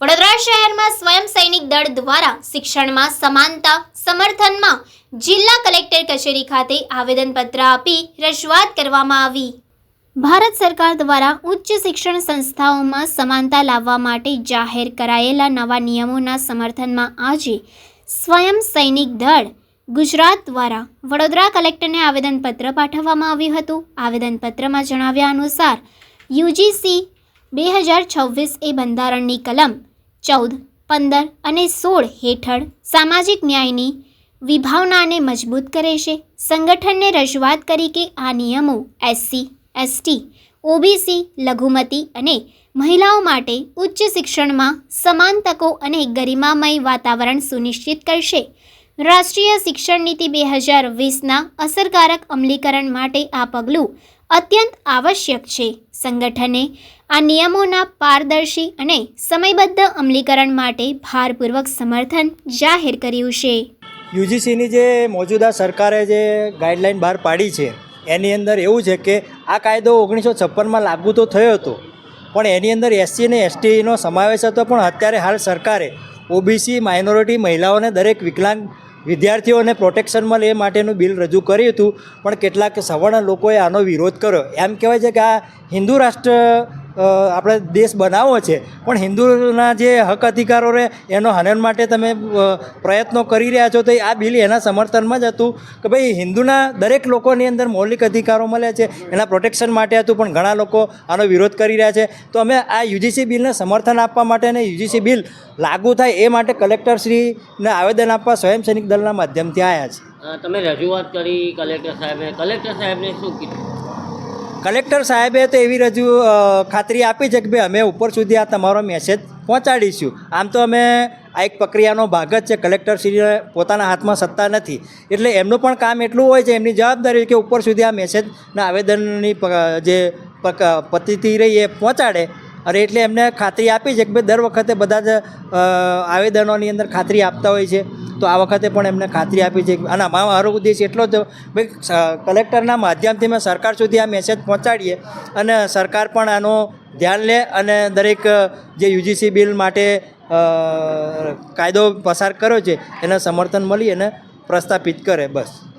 વડોદરા શહેરમાં સ્વયં સૈનિક દળ દ્વારા શિક્ષણમાં સમાનતા, સમર્થનમાં જિલ્લા કલેક્ટર કચેરી ખાતે આવેદનપત્ર આપી રજૂઆત કરવામાં આવી. ભારત સરકાર દ્વારા ઉચ્ચ શિક્ષણ સંસ્થાઓમાં સમાનતા લાવવા માટે જાહેર કરાયેલા નવા નિયમોના સમર્થનમાં આજે સ્વયં સૈનિક દળ ગુજરાત દ્વારા વડોદરા કલેક્ટરને આવેદનપત્ર પાઠવવામાં આવ્યું હતું. આવેદનપત્રમાં જણાવ્યા અનુસાર યુજીસી બે હજાર છવ્વીસ એ બંધારણની કલમ ચૌદ, પંદર અને સોળ હેઠળ સામાજિક ન્યાયની વિભાવનાને મજબૂત કરે છે. સંગઠનને રજૂઆત કરી કે આ નિયમો એસસી એસટી ઓબીસી લઘુમતી અને મહિલાઓ માટે ઉચ્ચ શિક્ષણમાં સમાન તકો અને ગરિમામય વાતાવરણ સુનિશ્ચિત કરશે. રાષ્ટ્રીય શિક્ષણ નીતિ બે હજાર વીસના અસરકારક અમલીકરણ માટે આ પગલું અત્યંત આવશ્યક છે. સંગઠને આ નિયમોના પારદર્શી અને સમયબદ્ધ અમલીકરણ માટે ભારપૂર્વક સમર્થન જાહેર કર્યું છે. યુજીસીની જે મોજૂદા સરકારે જે ગાઈડલાઈન બહાર પાડી છે, એની અંદર એવું છે કે આ કાયદો ઓગણીસો છપ્પનમાં લાગુ તો થયો હતો, પણ એની અંદર એસસી અને એસટીનો સમાવેશ હતો, પણ અત્યારે હાલ સરકારે ઓબીસી, માઇનોરિટી મહિલાઓને દરેક વિકલાંગ વિદ્યાર્થીઓને પ્રોટેક્શન મળે એ માટેનું બિલ રજૂ કર્યું હતું. પણ કેટલાક સવર્ણ લોકોએ આનો વિરોધ કર્યો. એમ કહેવાય છે કે આ હિન્દુ રાષ્ટ્ર આપણે દેશ બનાવવો છે. પણ હિન્દુના જે હક અધિકારો રહે, એનો હનન માટે તમે પ્રયત્નો કરી રહ્યા છો તો આ બિલ એના સમર્થનમાં જ હતું કે ભાઈ હિન્દુના દરેક લોકોની અંદર મૌલિક અધિકારો મળે છે, એના પ્રોટેક્શન માટે હતું, પણ ઘણા લોકો આનો વિરોધ કરી રહ્યા છે. તો અમે આ યુજીસી બિલને સમર્થન આપવા માટે અને યુજીસી બિલ લાગુ થાય એ માટે કલેક્ટરશ્રીને આવેદન આપવા સ્વયં સૈનિક દળના માધ્યમથી આવ્યા છે. તમે રજૂઆત કરી કલેક્ટર સાહેબને. કલેક્ટર સાહેબને શું કીધું? કલેક્ટર સાહેબે તો એવી રજૂ ખાતરી આપી છે કે ભાઈ અમે ઉપર સુધી આ તમારો મેસેજ પહોંચાડીશું. આમ તો અમે આ એક પ્રક્રિયાનો ભાગ જ છે. કલેક્ટરશ્રીને પોતાના હાથમાં સત્તા નથી. એટલે એમનું પણ કામ એટલું હોય છે, એમની જવાબદારી કે ઉપર સુધી આ મેસેજના આવેદનની જે પદ્ધતિ રહી એ પહોંચાડે. અને એટલે એમને ખાતરી આપી છે કે ભાઈ દર વખતે બધા જ આવેદનોની અંદર ખાતરી આપતા હોય છે. તો આ વખતે પણ એમને ખાતરી આપી છે. અને મારો ઉદ્દેશ એટલો જ, ભાઈ કલેક્ટરના માધ્યમથી મેં સરકાર સુધી આ મેસેજ પહોંચાડીએ અને સરકાર પણ આનો ધ્યાન લે અને દરેક જે યુજીસી બિલ માટે કાયદો પસાર કર્યો છે, એને સમર્થન મળી અને પ્રસ્થાપિત કરે, બસ.